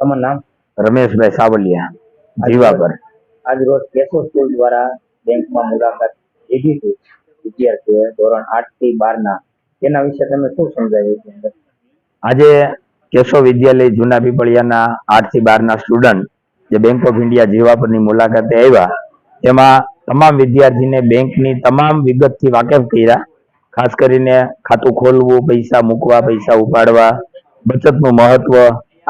તમારું નામ? રમેશભાઈ સાવલિયા જીવાપર આજ રોજ કેશવ સ્કૂલ દ્વારા બેંકમાં મુલાકાત લીધી હતી. વિદ્યાર્થીઓએ ધોરણ આઠથી બાર ના. તેના વિશે તમે શું સમજાવ્યું છે આજે કેશો વિદ્યાલય જૂના પીપળિયાના આઠથી બાર ના સ્ટુડન્ટ જે બેંક ઓફ ઇન્ડિયા જીવાપરની મુલાકાતે આવ્યા. તેમાં તમામ વિદ્યાર્થીને બેંકની તમામ વિગતથી વાકેફ કર્યા. ખાસ કરીને ખાતું ખોલવું પૈસા મૂકવા પૈસા ઉપાડવા બચતનું મહત્વ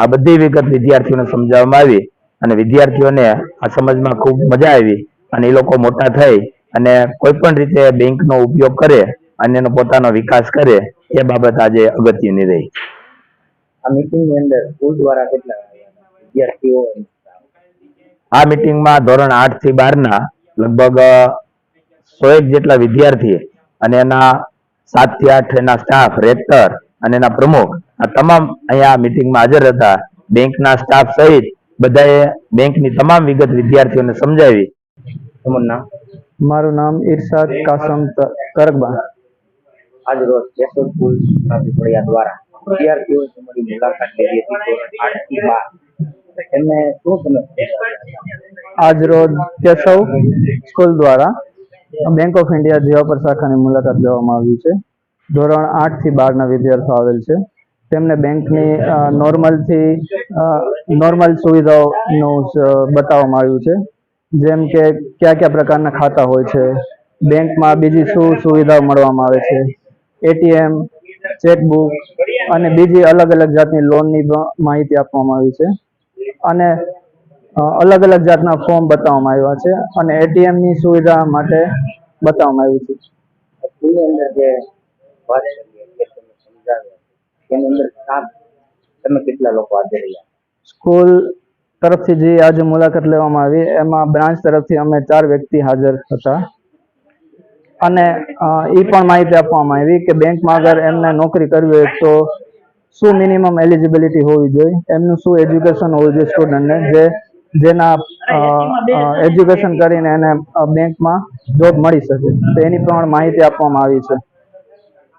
આ બધી વિગત વિદ્યાર્થીઓને સમજાવવામાં આવી અને વિદ્યાર્થીઓને આ સમજમાં ખૂબ મજા આવી અને એ લોકો મોટા થઈ અને કોઈ પણ રીતે બેંકનો ઉપયોગ કરે અને એનો પોતાનો વિકાસ કરે એ બાબત આજે અગત્યની રહી. આ meeting અંદર સ્કૂલ દ્વારા કેટલા વિદ્યાર્થીઓ આ મિટિંગમાં ધોરણ આઠથી બાર ના લગભગ સો એક જેટલા વિદ્યાર્થી અને એના સાતથી આઠ એના સ્ટાફ રેક્ટર અને એના પ્રમુખ. આ તમામ અહીંયા મિટિંગમાં હાજર હતા. બેંકના સ્ટાફ સહિત બધાએ બેંકની તમામ વિગત વિદ્યાર્થીઓને સમજાવી. તમારું નામ? મારું નામ ઇરશાદ કાસમ કરકબા આજ રોજ કેશવ સ્કૂલ પીપળિયા દ્વારા વિદ્યાર્થીઓ તમારી મુલાકાત લીધી હતી ધોરણ આઠથી બાર. એમને શું તમે સમજાવ્યા? આજ રોજ કેશવ સ્કૂલ દ્વારા બેંક ઓફ ઇન્ડિયા જીવાપર શાખાની મુલાકાત લેવામાં આવી છે. ધોરણ આઠથી બારના વિદ્યાર્થીઓ આવેલ છે. તેમને બેંકની નોર્મલથી નોર્મલ સુવિધાઓનું બતાવવામાં આવ્યું છે. જેમ કે કયા કયા પ્રકારના ખાતા હોય છે, બેંકમાં બીજી શું સુવિધાઓ મળવામાં આવે છે, એટીએમ, ચેકબુક અને બીજી અલગ અલગ જાતની લોનની માહિતી આપવામાં આવી છે. અને અલગ અલગ જાતના ફોર્મ બતાવવામાં આવ્યા છે અને એટીએમની સુવિધા માટે બતાવવામાં આવ્યું છે. કે તમે સ્કૂલ તરફથી જે આજે મુલાકાત લેવામાં આવી, એમાં બ્રાન્ચ તરફથી અમે ચાર વ્યક્તિ હાજર હતા. અને એ પણ માહિતી આપવામાં આવી કે બેંકમાં અગર એમને નોકરી કરવી હોય તો શું મિનિમમ એલિજિબિલિટી હોવી જોઈએ? એમનું શું એજ્યુકેશન હોવું જોઈએ સ્ટુડન્ટને જે, જેના એજ્યુકેશન કરીને એને બેંકમાં જોબ મળી શકે. તો એની પણ માહિતી આપવામાં આવી છે.